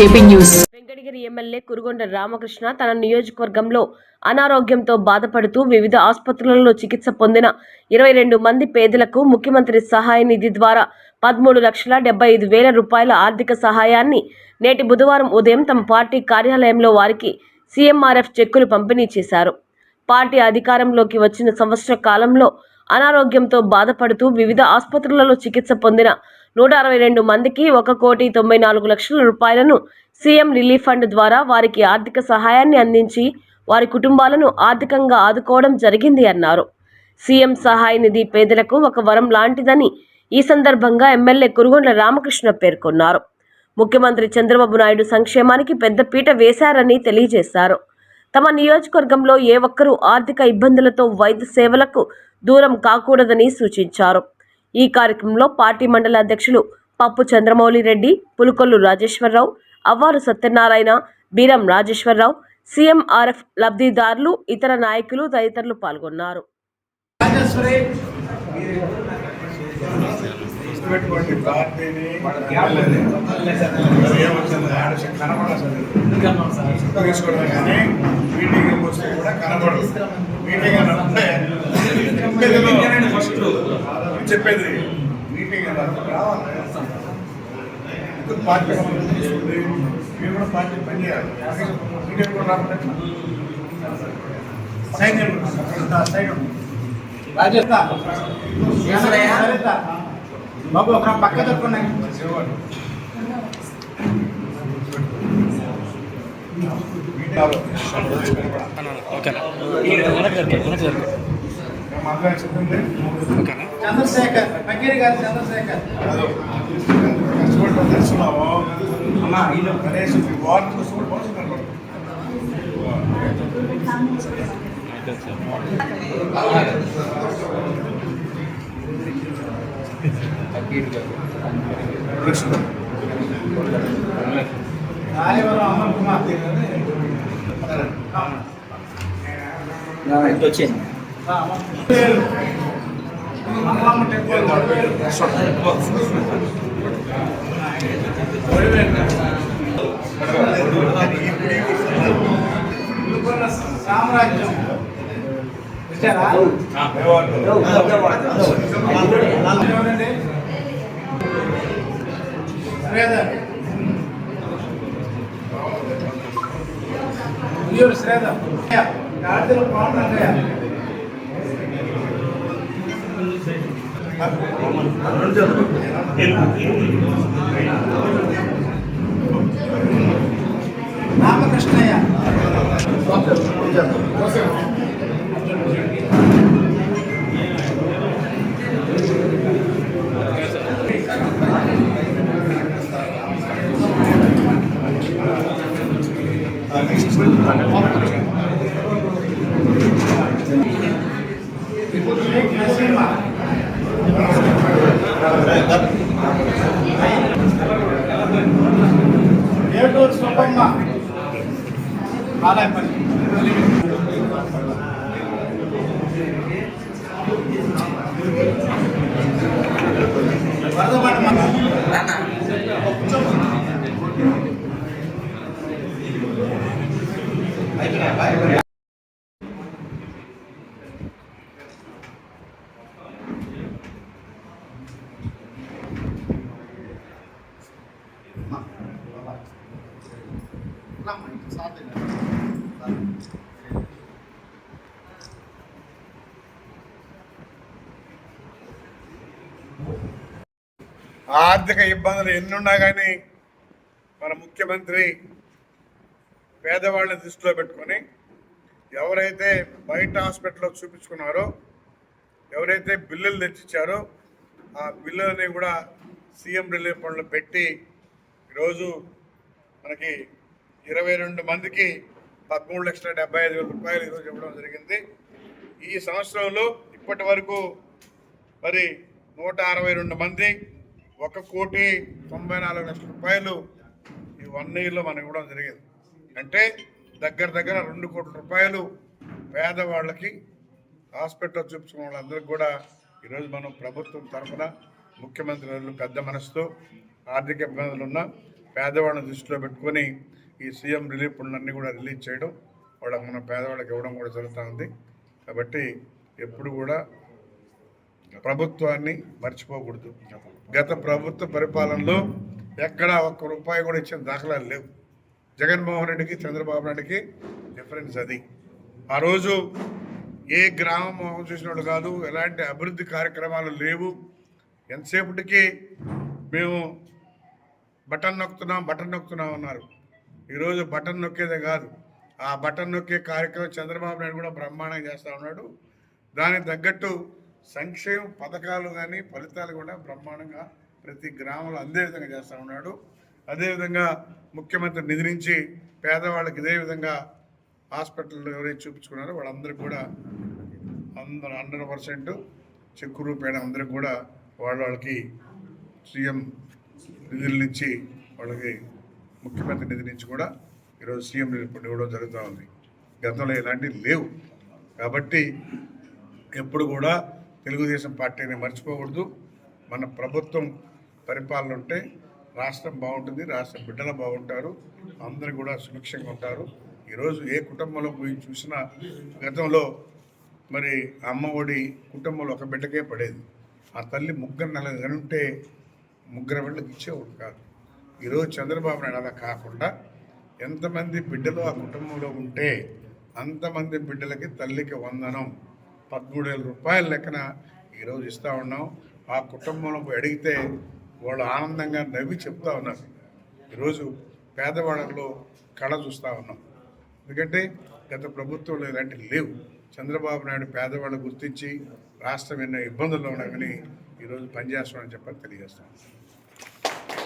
JP news. Venkatagiri MLA Kurugonda Ramakrishna తన నియోజకవర్గంలో అనారోగ్యంతో బాధపడుతూ వివిధ ఆసుపత్రులలో చికిత్స పొందిన ఇరవై రెండు మంది పేదలకు ముఖ్యమంత్రి సహాయ నిధి ద్వారా పదమూడు లక్షల డెబ్బై ఐదు వేల రూపాయల ఆర్థిక సహాయాన్ని నేటి బుధవారం ఉదయం తమ పార్టీ కార్యాలయంలో వారికి సీఎంఆర్ఎఫ్ చెక్కులు పంపిణీ చేశారు. పార్టీ అధికారంలోకి వచ్చిన సంవత్సర కాలంలో అనారోగ్యంతో బాధపడుతూ వివిధ ఆసుపత్రులలో చికిత్స పొందిన నూట అరవై రెండు మందికి ఒక కోటి తొంభై నాలుగు లక్షల రూపాయలను సీఎం రిలీఫ్ ఫండ్ ద్వారా వారికి ఆర్థిక సహాయాన్ని అందించి వారి కుటుంబాలను ఆర్థికంగా ఆదుకోవడం జరిగింది అన్నారు. సీఎం సహాయ నిధి పేదలకు ఒక వరం లాంటిదని ఈ సందర్భంగా ఎమ్మెల్యే కురుగొండ్ల రామకృష్ణ పేర్కొన్నారు. ముఖ్యమంత్రి చంద్రబాబు నాయుడు సంక్షేమానికి పెద్దపీట వేశారని తెలియజేశారు. తమ నియోజకవర్గంలో ఏ ఒక్కరూ ఆర్థిక ఇబ్బందులతో వైద్య సేవలకు దూరం కాకూడదని సూచించారు. ఈ కార్యక్రమంలో పార్టీ మండల అధ్యక్షులు పప్పు చంద్రమౌళి రెడ్డి పులుకొల్లు రాజేశ్వరరావు అవ్వారు సత్యనారాయణ బీరం రాజేశ్వరరావు సీఎంఆర్ఎఫ్ లబ్ధిదారులు ఇతర నాయకులు తదితరులు పాల్గొన్నారు. మీటింగ్ చెప్పేది మీటింగ్ రావాలి. పార్టీ మీరు కూడా పార్టీ పని చేయాలి మీటింగ్ కూడా రాజేస్తా. బాబు ఒక పక్క తప్పుకున్నాయి చంద్రశేఖర్ పకీరి గారు చంద్రశేఖర్. అమ్మా వీళ్ళు కనీసం మీ వార్డు కనపడదు. కృష్ణ. రాయవరం అమర్ కుమార్. ఇటు వచ్చేయండి ఆ, అమర్ కుమార్. మంగళమ్మ టెంపుల్ సామ్రాజ్యం వచ్చారా శ్రీధర్ ఉయ్యూరు శ్రీధర్ గాడిదలు రామకృష్ణయ్య నరసింహ வரதபாட்டு ఆర్థిక ఇబ్బందులు ఎన్నున్నా కానీ మన ముఖ్యమంత్రి పేదవాళ్ళని దృష్టిలో పెట్టుకొని ఎవరైతే బయట హాస్పిటల్లో చూపించుకున్నారో ఎవరైతే బిల్లులు తెచ్చిచ్చారో ఆ బిల్లులని కూడా సీఎం రిలీఫ్ ఫండ్లో పెట్టి ఈరోజు మనకి ఇరవై రెండు మందికి పదమూడు లక్షల డెబ్బై ఐదు వేల రూపాయలు ఈరోజు ఇవ్వడం జరిగింది. ఈ సంవత్సరంలో ఇప్పటి వరకు మరి నూట అరవై రెండు మంది ఒక కోటి తొంభై నాలుగు లక్షల రూపాయలు ఈ వన్ ఇయర్లో మనకు ఇవ్వడం జరిగింది. అంటే దగ్గర దగ్గర రెండు కోట్ల రూపాయలు పేదవాళ్ళకి హాస్పిటల్ చూపించుకున్న వాళ్ళందరికీ కూడా ఈరోజు మనం ప్రభుత్వం తరఫున ముఖ్యమంత్రి పెద్ద మనసుతో ఆర్థిక ఇబ్బందులు ఉన్న పేదవాళ్ళని దృష్టిలో పెట్టుకొని ఈ సీఎం రిలీఫ్ ఫండ్లన్నీ కూడా రిలీజ్ చేయడం వాళ్ళకి మన పేదవాళ్ళకి ఇవ్వడం కూడా జరుగుతూ ఉంది. కాబట్టి ఎప్పుడు కూడా ప్రభుత్వాన్ని మర్చిపోకూడదు. గత ప్రభుత్వ పరిపాలనలో ఎక్కడా ఒక్క రూపాయి కూడా ఇచ్చిన దాఖలాలు లేవు. జగన్మోహన్ రెడ్డికి చంద్రబాబు నాయుడికి డిఫరెన్స్ అది. ఆ రోజు ఏ గ్రామం మొహం చూసినట్టు వాళ్ళు కాదు ఎలాంటి అభివృద్ధి కార్యక్రమాలు లేవు. ఎంతసేపటికి మేము బటన్ నొక్కుతున్నాం బటన్ నొక్కుతున్నాం అన్నారు. ఈరోజు బటన్ నొక్కేదే కాదు. ఆ బటన్ నొక్కే కార్యక్రమం చంద్రబాబు నాయుడు కూడా బ్రహ్మాండంగా చేస్తూ ఉన్నాడు. దానికి తగ్గట్టు సంక్షేమ పథకాలు కానీ ఫలితాలు కూడా బ్రహ్మాండంగా ప్రతి గ్రామంలో అందే విధంగా చేస్తూ ఉన్నాడు. అదేవిధంగా ముఖ్యమంత్రి నిధి నుంచి పేదవాళ్ళకి ఇదే విధంగా హాస్పిటల్లో ఎవరైతే చూపించుకున్నారో వాళ్ళందరికీ కూడా అందరూ హండ్రెడ్ పర్సెంట్ చెక్కు రూపేణ అందరికి కూడా వాళ్ళ వాళ్ళకి సీఎం నిధుల నుంచి వాళ్ళకి ముఖ్యమంత్రి నిధి నుంచి కూడా ఈరోజు సీఎం రిపోర్ట్ ఇవ్వడం జరుగుతూ ఉంది. గతంలో ఇలాంటివి లేవు. కాబట్టి ఎప్పుడు కూడా తెలుగుదేశం పార్టీని మర్చిపోకూడదు. మన ప్రభుత్వం పరిపాలన ఉంటే రాష్ట్రం బాగుంటుంది రాష్ట్ర బిడ్డలు బాగుంటారు అందరూ కూడా సుభిక్షంగా ఉంటారు. ఈరోజు ఏ కుటుంబంలో పోయి చూసినా గతంలో మరి అమ్మ ఒడి కుటుంబంలో ఒక బిడ్డకే పడేది. ఆ తల్లి ముగ్గురు నలుగురు ఉంటే ముగ్గురు బిడ్డలకు ఇచ్చేవాడు కాదు. ఈరోజు చంద్రబాబు నాయుడు అలా కాకుండా ఎంతమంది బిడ్డలు ఆ కుటుంబంలో ఉంటే అంతమంది బిడ్డలకి తల్లికి వందనం పదమూడు వేల రూపాయల లెక్కన ఈరోజు ఇస్తూ ఉన్నాం. ఆ కుటుంబంలో పోయి అడిగితే వాళ్ళు ఆనందంగా నవ్వి చెప్తా ఉన్నారు. ఈరోజు పేదవాళ్ళలో కళ చూస్తూ ఉన్నాం. ఎందుకంటే గత ప్రభుత్వంలో ఇలాంటివి లేవు. చంద్రబాబు నాయుడు పేదవాళ్ళు గుర్తించి రాష్ట్రం ఎన్నో ఇబ్బందుల్లో ఉన్నా కానీ ఈరోజు పనిచేస్తామని చెప్పని తెలియజేస్తాం